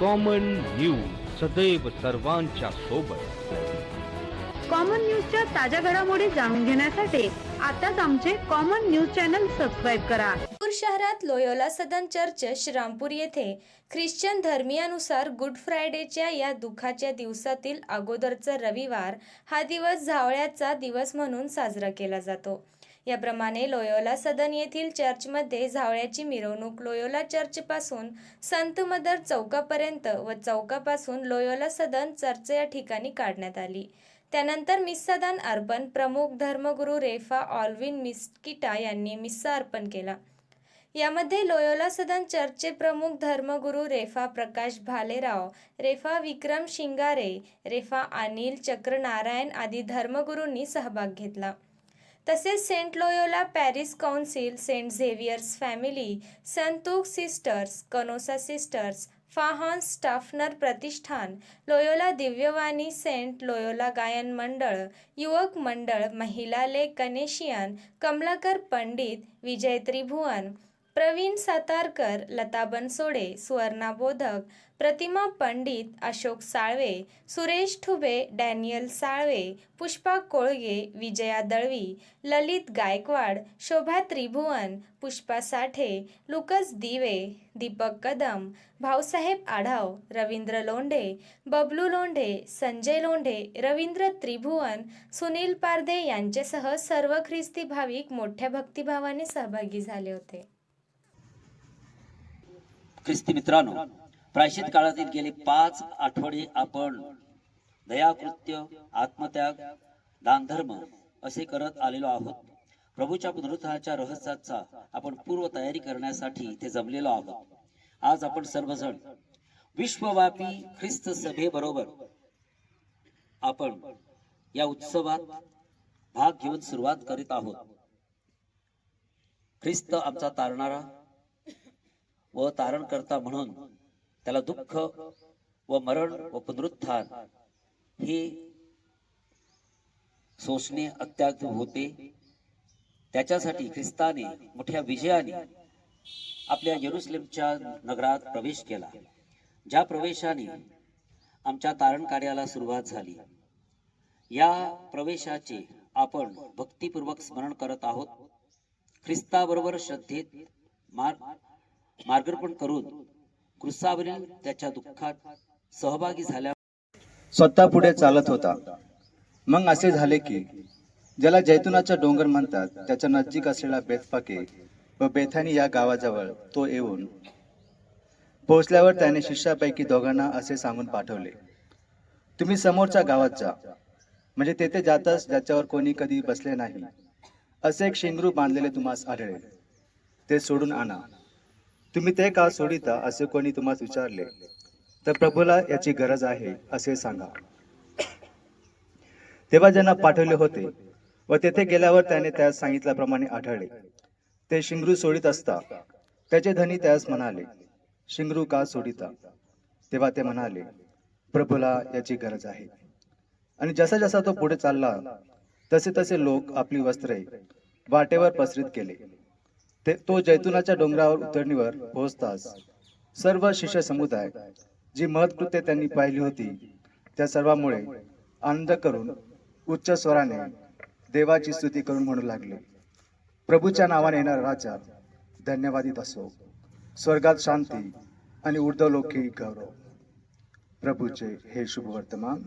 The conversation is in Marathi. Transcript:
कॉमन न्यूज सदैव सर्वांच्या सोबत. कॉमन न्यूजच्या ताज्या घडामोडी जाणून घेण्यासाठी आताच आमचे कॉमन न्यूज चॅनल सबस्क्राईब करा. नागपूर शहरात लोयोला सदन चर्च श्रीरामपूर येथे ख्रिश्चन धर्मियानुसार गुड फ्रायडेच्या या दुःखाच्या दिवसातील अगोदरचा रविवार हा दिवस झावळ्याचा दिवस म्हणून साजरा केला जातो. याप्रमाणे लोयोला सदन येथील चर्चमध्ये झावळ्याची मिरवणूक लोयोला चर्चपासून संत मदर चौकापर्यंत व चौकापासून लोयोला सदन चर्च या ठिकाणी काढण्यात आली. त्यानंतर मिस्सादान अर्पण प्रमुख धर्मगुरू रेफा ऑल्विन मिस्किटा यांनी मिस्सा अर्पण केला. यामध्ये लोयोला सदन चर्चचे प्रमुख धर्मगुरू रेफा प्रकाश भालेराव रेफा विक्रम शिंगारे रेफा अनिल चक्रनारायण आदी धर्मगुरूंनी सहभाग घेतला. तसेच Saint Loyola parish council Saint Xavier's family संतूक sisters Canossa sisters फाहान स्टाफनर प्रतिष्ठान लोयोला दिव्यवाणी सेंट लोयोला गायन मंडळ युवक मंडळ महिला लेख कनेशियन कमलाकर पंडित विजय त्रिभुवन प्रवीण सातारकर लता बनसोडे सुवर्णा बोधक प्रतिमा पंडित अशोक साळवे सुरेश ठुबे डॅनियल साळवे पुष्पा कोळगे विजया दळवी ललित गायकवाड शोभा त्रिभुवन पुष्पा साठे लुकस दिवे दीपक कदम भाऊसाहेब आढाव रवींद्र लोंढे बबलू लोंढे संजय लोंढे रवींद्र त्रिभुवन सुनील पारधे यांच्यासह सर्व ख्रिस्ती भाविक मोठ्या भक्तिभावाने सहभागी झाले होते. ख्रिस्ती मित्रांनो प्रायशित काळातील गेले पाच आठवडे आपण दयाकृत्य आत्मत्याग दानधर्म असे करत आलेलो आहोत. प्रभूच्या पुनरुत्थानाच्या रहस्याचा आपण पूर्व तयारी करण्यासाठी इथे जमलेलो आहोत. आज आपण सर्वजण विश्वव्यापी ख्रिस्त सभेबरोबर आपण या उत्सवात भाग घेऊन सुरुवात करीत आहोत. ख्रिस्त आमचा तारणारा व तारणकर्ता म्हणून त्याला दुःख व मरण व पुनरुत्थान हे सोसणे अत्याग होते. त्याच्यासाठी ख्रिस्ताने मोठ्या विजयाने आपल्या येरुसलेमच्या नगरात प्रवेश केला. ज्या प्रवेशाने आमच्या तारण कार्याला सुरुवात झाली. या प्रवेशाचे आपण भक्तीपूर्वक स्मरण करत आहोत. ख्रिस्ताबरोबर श्रद्धेत मार मार्गर्पण करून क्रुसावरील त्याच्या दुःखात सहभागी झाल्या. स्वतः पुढे चालत होता. मग असे झाले की ज्याला जैतुनाचा डोंगर म्हणतात त्याच्या नजीक असलेला बेतपाके व बेथानी या गावाजवळ तो येऊन पोहोचल्यावर त्याने शिष्यापैकी दोघांना असे सांगून पाठवले तुम्ही समोरच्या गावात जा. म्हणजे तेथे जाताच ज्याच्यावर कोणी कधी बसले नाही. असे एक शेंगरू बांधलेले तुम्हाला आढळेल. ते सोडून आणा. तुम्ही ते का सोडिता असे कोणी तुम्हाला विचारले? तर प्रभूला याची गरज आहे असे सांगा. तेव्हा ज्यांना पाठवले होते व तेथे गेल्यावर त्याने त्यास सांगितल्याप्रमाणे आढळले. ते शिंगरू सोडित असता त्याचे धनी त्यास म्हणाले शिंगरू का सोडिता? तेव्हा ते म्हणाले प्रभूला याची गरज आहे. आणि जसा जसा तो पुढे चालला तसे तसे लोक आपली वस्त्रे वाटेवर पसरित केले ते तो जैतुनाच्या डोंगरावर उतरणीवर पोहोचताच सर्व शिष्य समुदाय जी महत्कृत्य त्यांनी पाहिली होती त्या सर्वामुळे आनंद करून उच्च स्वराने देवाची स्तुती करून म्हणू लागले. प्रभूच्या नावाने येणारा राजा धन्यवादित असो. स्वर्गात शांती आणि ऊर्ध्वलोकी गौरव. प्रभूचे हे शुभ वर्तमान.